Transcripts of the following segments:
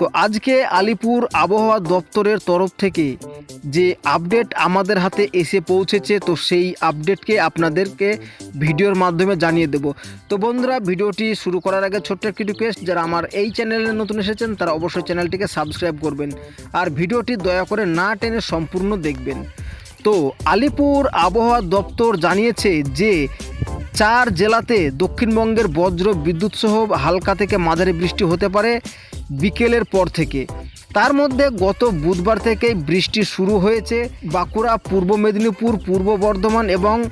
তো আজকে আলিপুর আবহাওয়া দপ্তরের তরফ থেকে যে আপডেট আমাদের হাতে এসে পৌঁছেছে, তো সেই আপডেটকে আপনাদেরকে ভিডিওর মাধ্যমে জানিয়ে দেব। তো বন্ধুরা, ভিডিওটি শুরু করার আগে ছোট্ট একটি রিকোয়েস্ট যারা আমার এই চ্যানেলে নতুন এসেছেন, তারা অবশ্যই চ্যানেলটিকে সাবস্ক্রাইব করবেন আর ভিডিওটি দয়া করে না টেনে সম্পূর্ণ দেখবেন। তো আলিপুর আবহাওয়া দপ্তর জানিয়েছে যে চার জেলাতে দক্ষিণবঙ্গের বজ্র বিদ্যুৎ সহ হালকা থেকে মাঝারি বৃষ্টি হতে পারে বিকেলের পর থেকে। তার মধ্যে গত বুধবার থেকেই বৃষ্টি শুরু হয়েছে বাঁকুড়া, পূর্ব মেদিনীপুর, পূর্ব বর্ধমান এবং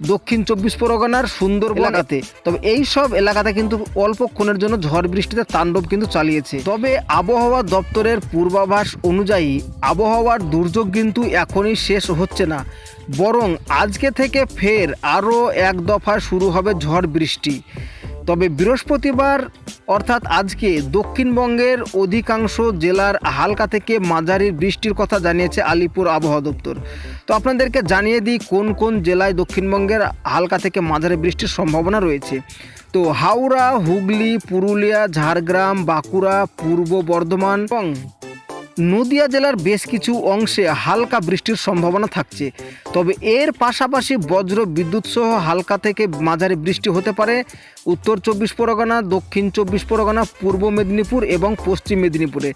দক্ষিণ চব্বিশ পরগনার সুন্দর এলাকাতে। তবে এই সব এলাকাতে কিন্তু অল্পক্ষণের জন্য ঝড় বৃষ্টিতে তাণ্ডব কিন্তু চালিয়েছে। তবে আবহাওয়া দপ্তরের পূর্বাভাস অনুযায়ী আবহাওয়ার দুর্যোগ কিন্তু এখনই শেষ হচ্ছে না। বরং আজকে থেকে ফের আরও এক দফা শুরু হবে ঝড় বৃষ্টি। তবে বৃহস্পতিবার অর্থাৎ আজকে দক্ষিণবঙ্গের অধিকাংশ জেলার হালকা থেকে মাঝারি বৃষ্টির কথা জানিয়েছে আলিপুর আবহাওয়া দপ্তর। তো আপনাদেরকে জানিয়ে দিই কোন কোন জেলায় দক্ষিণবঙ্গের হালকা থেকে মাঝারি বৃষ্টির সম্ভাবনা রয়েছে। তো হাওড়া, হুগলি, পুরুলিয়া, ঝাড়গ্রাম, বাঁকুড়া, পূর্ব বর্ধমান এবং নদিয়া জেলার বেশ কিছু অংশে হালকা বৃষ্টির সম্ভাবনা থাকছে। তবে এর পাশাপাশি বজ্র বিদ্যুৎ সহ হালকা থেকে মাঝারি বৃষ্টি হতে পারে। উত্তর চব্বিশ পরগনা, দক্ষিণ চব্বিশ পরগনা, পূর্ব মেদিনীপুর এবং পশ্চিম মেদিনীপুরে।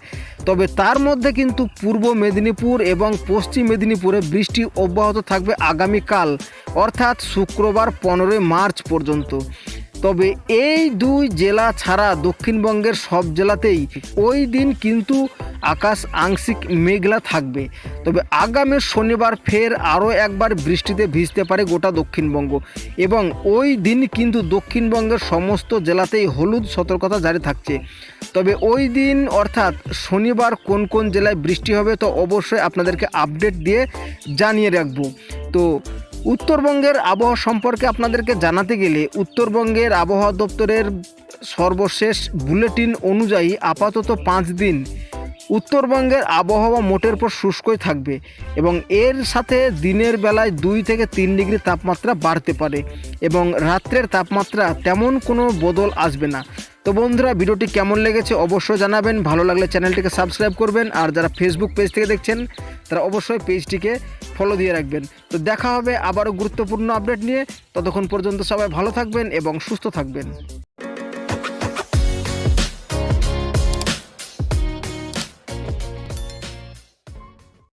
তবে তার মধ্যে কিন্তু পূর্ব মেদিনীপুর এবং পশ্চিম মেদিনীপুরে বৃষ্টি অব্যাহত থাকবে আগামীকাল, অর্থাৎ শুক্রবার পনেরোই মার্চ পর্যন্ত। তবে এই দুই জেলা ছাড়া দক্ষিণবঙ্গের সব জেলাতেই ওই দিন কিন্তু আকাশ আংশিক মেঘলা থাকবে। তবে আগামী শনিবার ফের আরও একবার বৃষ্টিতে ভিজতে পারে গোটা দক্ষিণবঙ্গ। এবং ওই দিন কিন্তু দক্ষিণবঙ্গের সমস্ত জেলাতেই হলুদ সতর্কতা জারি থাকছে। তবে ওই দিন অর্থাৎ শনিবার কোন কোন জেলায় বৃষ্টি হবে তো অবশ্যই আপনাদেরকে আপডেট দিয়ে জানিয়ে রাখব। তো উত্তরবঙ্গের আবহাওয়া সম্পর্কে আপনাদেরকে জানাতে গেলে উত্তরবঙ্গের আবহাওয়া দপ্তরের সর্বশেষ বুলেটিন অনুযায়ী আপাতত পাঁচ দিন উত্তরবঙ্গের আবহাওয়া মোটের পর শুষ্কই থাকবে এবং এর সাথে দিনের বেলায় দুই থেকে তিন ডিগ্রি তাপমাত্রা বাড়তে পারে এবং রাত্রের তাপমাত্রা তেমন কোনো বদল আসবে না। তো বন্ধুরা, ভিডিওটি কেমন লেগেছে অবশ্যই জানাবেন। ভালো লাগলে চ্যানেলটিকে সাবস্ক্রাইব করবেন আর যারা ফেসবুক পেজ থেকে দেখছেন, তারা অবশ্যই পেজটিকে ফলো দিয়ে রাখবেন। তো দেখা হবে আবারও গুরুত্বপূর্ণ আপডেট নিয়ে। ততক্ষণ পর্যন্ত সবাই ভালো থাকবেন এবং সুস্থ থাকবেন।